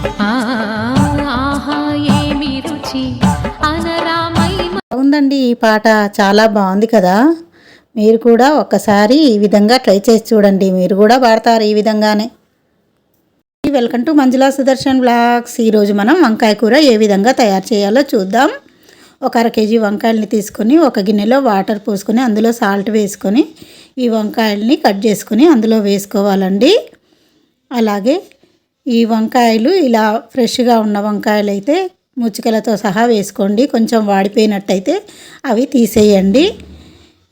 ఆహా ఉందండి ఈ పాట చాలా బాగుంది కదా. మీరు కూడా ఒక్కసారి ఈ విధంగా ట్రై చేసి చూడండి. మీరు కూడా పాడతారు ఈ విధంగానే. Welcome to Manjula Sudarshan blogs ఈరోజు మనం వంకాయ కూర ఏ విధంగా తయారు చేయాలో చూద్దాం. ఒక అర కేజీ వంకాయలని తీసుకొని ఒక గిన్నెలో వాటర్ పోసుకొని అందులో సాల్ట్ వేసుకొని ఈ వంకాయల్ని కట్ చేసుకొని అందులో వేసుకోవాలండి. అలాగే ఈ వంకాయలు ఇలా ఫ్రెష్గా ఉన్న వంకాయలు అయితే ముచ్చికలతో సహా వేసుకోండి. కొంచెం వాడిపోయినట్టయితే అవి తీసేయండి.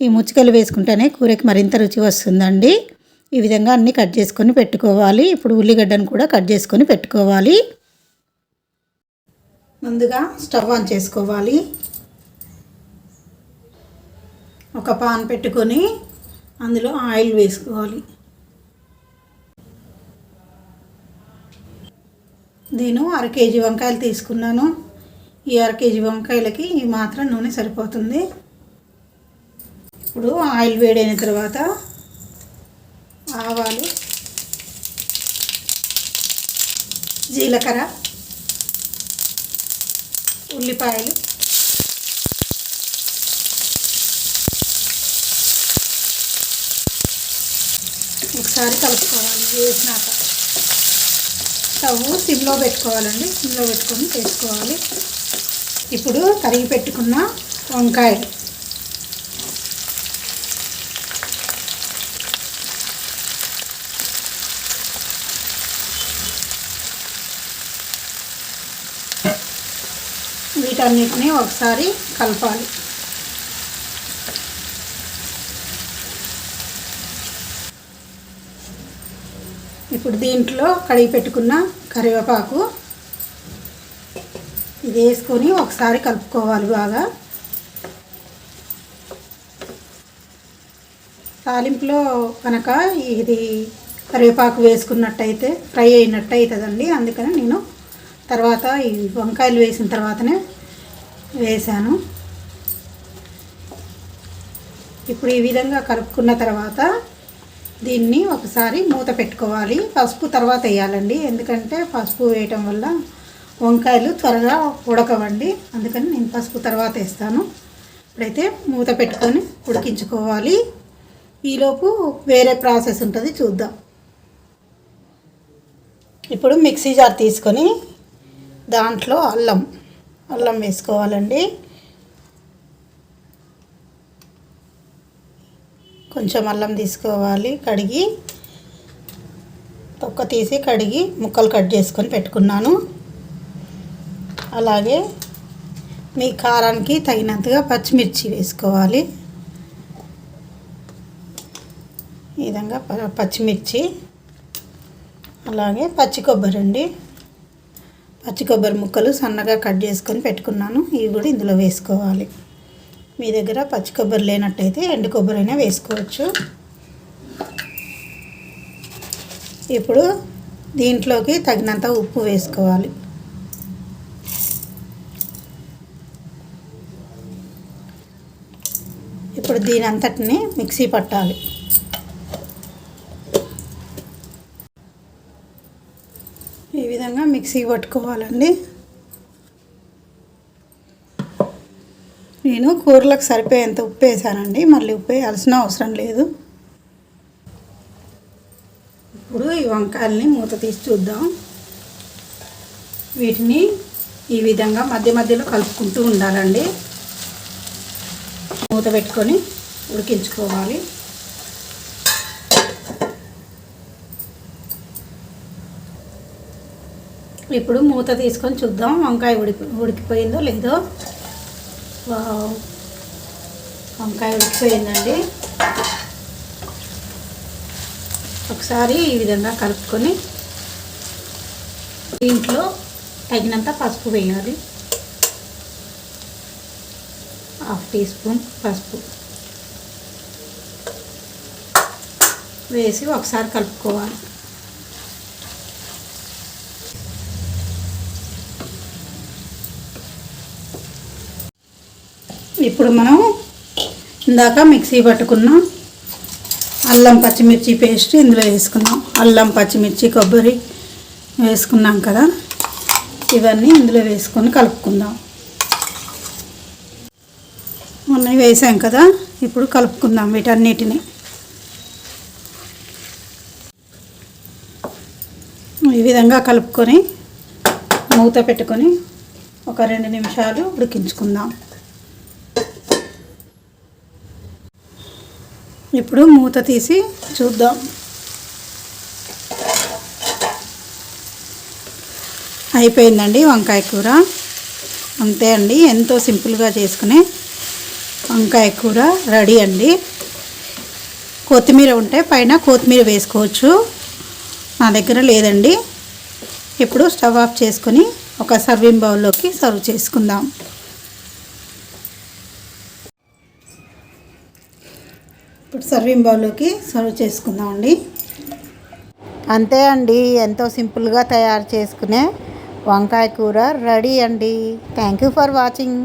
ఈ ముచ్చికలు వేసుకుంటేనే కూరకి మరింత రుచి వస్తుందండి. ఈ విధంగా అన్నీ కట్ చేసుకొని పెట్టుకోవాలి. ఇప్పుడు ఉల్లిగడ్డను కూడా కట్ చేసుకొని పెట్టుకోవాలి. ముందుగా స్టవ్ ఆన్ చేసుకోవాలి. ఒక పాన్ పెట్టుకొని అందులో ఆయిల్ వేసుకోవాలి. నేను అర కేజీ వంకాయలు తీసుకున్నాను. ఈ అర కేజీ వంకాయలకి ఈ మాత్రం నూనె సరిపోతుంది. ఇప్పుడు ఆయిల్ వేడైన తర్వాత ఆవాలు జీలకర్ర ఉల్లిపాయలు ఒకసారి కలుపుకోవాలి వేసినాక. స్టవ్ సిమ్లో పెట్టుకోవాలండి. సిమ్లో పెట్టుకొని చేసుకోవాలి. ఇప్పుడు తరిగి పెట్టుకున్న వంకాయ. వీటన్నిటిని ఒకసారి కలపాలి. ఇప్పుడు దీంట్లో కడిగి పెట్టుకున్న కరివేపాకు ఇది వేసుకొని ఒకసారి కలుపుకోవాలి బాగా. తాలింపులో కనుక ఇది కరివేపాకు వేసుకున్నట్టయితే ఫ్రై అయినట్టు అవుతుందండి. అందుకని నేను తర్వాత ఈ వంకాయలు వేసిన తర్వాతనే వేసాను ఇప్పుడు ఈ విధంగా కలుపుకున్న తర్వాత దీన్ని ఒకసారి మూత పెట్టుకోవాలి. పసుపు తర్వాత వేయాలండి. ఎందుకంటే పసుపు వేయటం వల్ల వంకాయలు త్వరగా ఉడకవండి. అందుకని నేను పసుపు తర్వాత వేస్తాను. ఇప్పుడైతే మూత పెట్టుకొని ఉడికించుకోవాలి. ఈలోపు వేరే ప్రాసెస్ ఉంటుంది. చూద్దాం. ఇప్పుడు మిక్సీ జార్ తీసుకొని దాంట్లో అల్లం అల్లం వేసుకోవాలండి. కొంచెం అల్లం తీసుకోవాలి కడిగి తొక్క తీసి కడిగి ముక్కలు కట్ చేసుకొని పెట్టుకున్నాను. అలాగే మీ కారానికి తగినంతగా పచ్చిమిర్చి వేసుకోవాలి. ఈ విధంగా ప- పచ్చిమిర్చి అలాగే పచ్చి కొబ్బరి అండి. పచ్చి కొబ్బరి ముక్కలు సన్నగా కట్ చేసుకొని పెట్టుకున్నాను. ఇవి కూడా ఇందులో వేసుకోవాలి. మీ దగ్గర పచ్చి కొబ్బరి లేనట్టయితే ఎండు కొబ్బరి అయినా వేసుకోవచ్చు. ఇప్పుడు దీంట్లోకి తగినంత ఉప్పు వేసుకోవాలి. ఇప్పుడు దీని అంతటిని మిక్సీ పట్టాలి. ఈ విధంగా మిక్సీ పట్టుకోవాలండి. నేను కూరలకు సరిపోయేంత ఉప్పు వేసానండి. మళ్ళీ ఉప్పు వేయాల్సిన అవసరం లేదు. ఇప్పుడు ఈ వంకాయల్ని మూత తీసి చూద్దాం. వీటిని ఈ విధంగా మధ్య మధ్యలో కలుపుకుంటూ ఉండాలండి. మూత పెట్టుకొని ఉడికించుకోవాలి. ఇప్పుడు మూత తీసుకొని చూద్దాం వంకాయ ఉడికి ఉడికిపోయిందో లేదో. వంకాయ ఉడికిపోయిందండి. ఒకసారి ఈ విధంగా కలుపుకొని దీంట్లో తగినంత పసుపు వేయాలి. హాఫ్ టీ స్పూన్ పసుపు వేసి ఒకసారి కలుపుకోవాలి. ఇప్పుడు మనం ఇందాక మిక్సీ పట్టుకున్నాం అల్లం పచ్చిమిర్చి పేస్ట్ ఇందులో వేసుకున్నాం అల్లం పచ్చిమిర్చి కొబ్బరి వేసుకున్నాం కదా. ఇవన్నీ ఇందులో వేసుకొని కలుపుకుందాం. అన్నీ వేసాం కదా. ఇప్పుడు కలుపుకుందాం వీటన్నిటిని. ఈ విధంగా కలుపుకొని మూత పెట్టుకొని ఒక రెండు నిమిషాలు ఉడికించుకుందాం. ఇప్పుడు మూత తీసి చూద్దాం. అయిపోయిందండి వంకాయ కూర. అంతే అండి ఎంతో సింపుల్గా చేసుకునే వంకాయ కూర రెడీ అండి. కొత్తిమీర ఉంటే పైన కొత్తిమీర వేసుకోవచ్చు. నా దగ్గర లేదండి. ఇప్పుడు స్టవ్ ఆఫ్ చేసుకొని ఒక సర్వింగ్ బౌల్లోకి సర్వ్ చేసుకుందాం. ఇప్పుడు సర్వింగ్ బౌల్లోకి సర్వ్ చేసుకుందామండి. అంతే అండి ఎంతో సింపుల్గా తయారు చేసుకునే వంకాయ కూర రెడీ అండి. Thank you for watching